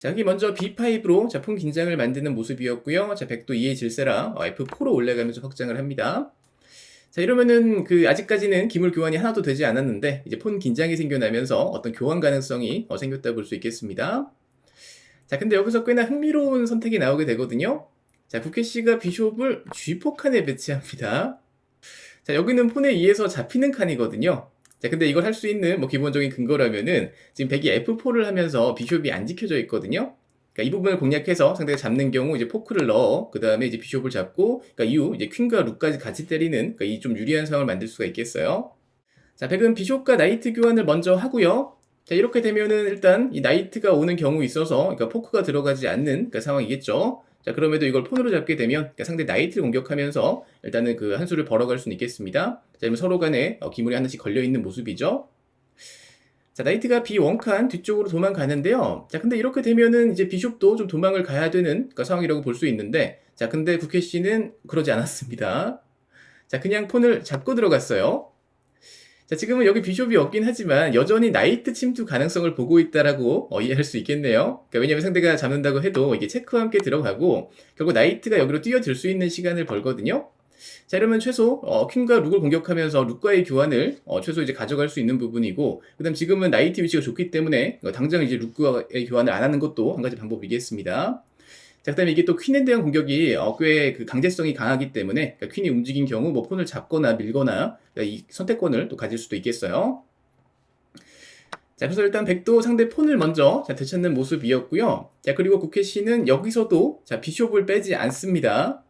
자, 여기 먼저 B5로 자, 폰 긴장을 만드는 모습이었고요. 자, 백도 2의 질세라 어, F4로 올라가면서 확장을 합니다. 자, 이러면은 그 아직까지는 기물 교환이 하나도 되지 않았는데 이제 폰 긴장이 생겨나면서 어떤 교환 가능성이 어, 생겼다 볼 수 있겠습니다. 자, 근데 여기서 꽤나 흥미로운 선택이 나오게 되거든요. 자, 부캐씨가 비숍을 G4 칸에 배치합니다. 자, 여기는 폰에 의해서 잡히는 칸이거든요. 자, 근데 이걸 할 수 있는 뭐 기본적인 근거라면은 지금 백이 F4를 하면서 비숍이 안 지켜져 있거든요. 그러니까 이 부분을 공략해서 상대가 잡는 경우 이제 포크를 넣어 그 다음에 이제 비숍을 잡고 그러니까 이후 이제 퀸과 룩까지 같이 때리는 그러니까 이 좀 유리한 상황을 만들 수가 있겠어요. 자, 백은 비숍과 나이트 교환을 먼저 하고요. 자, 이렇게 되면은 일단 이 나이트가 오는 경우 있어서 그러니까 포크가 들어가지 않는 그 상황이겠죠. 자, 그럼에도 이걸 폰으로 잡게 되면 그러니까 상대 나이트를 공격하면서 일단은 그 한 수를 벌어갈 수는 있겠습니다. 자, 그러면 서로 간에 어, 기물이 하나씩 걸려 있는 모습이죠. 자, 나이트가 B1칸 뒤쪽으로 도망가는데요. 자, 근데 이렇게 되면은 이제 비숍도 좀 도망을 가야 되는 그 상황이라고 볼 수 있는데, 자, 근데 국회 씨는 그러지 않았습니다. 자, 그냥 폰을 잡고 들어갔어요. 자, 지금은 여기 비숍이 없긴 하지만 여전히 나이트 침투 가능성을 보고 있다라고 어, 이해할 수 있겠네요. 그러니까 왜냐면 상대가 잡는다고 해도 이게 체크와 함께 들어가고 결국 나이트가 여기로 뛰어들 수 있는 시간을 벌거든요. 자, 이러면 최소 어, 퀸과 룩을 공격하면서 룩과의 교환을 어, 최소 이제 가져갈 수 있는 부분이고, 그다음 지금은 나이트 위치가 좋기 때문에 어, 당장 이제 룩과의 교환을 안 하는 것도 한 가지 방법이겠습니다. 자, 그다음에 이게 또 퀸에 대한 공격이 어, 꽤그 강제성이 강하기 때문에 그러니까 퀸이 움직인 경우 뭐 폰을 잡거나 밀거나 그러니까 이 선택권을 또 가질 수도 있겠어요. 자, 그래서 일단 백도 상대 폰을 먼저 자, 되찾는 모습이었고요. 자, 그리고 국회 씨는 여기서도 자, 비숍을 빼지 않습니다.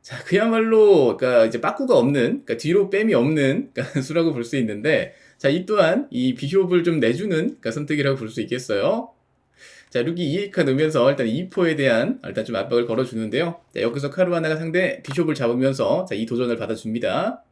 자, 그야말로, 그니까, 이제 빠꾸가 없는, 그니까, 뒤로 뺨이 없는, 그니까, 수라고 볼 수 있는데, 자, 이 또한, 이 비숍을 좀 내주는, 그니까, 선택이라고 볼 수 있겠어요. 자, 룩이 2카 넣으면서, 일단 2포에 대한, 일단 좀 압박을 걸어주는데요. 자, 여기서 카루하나가 상대 비숍을 잡으면서, 자, 이 도전을 받아줍니다.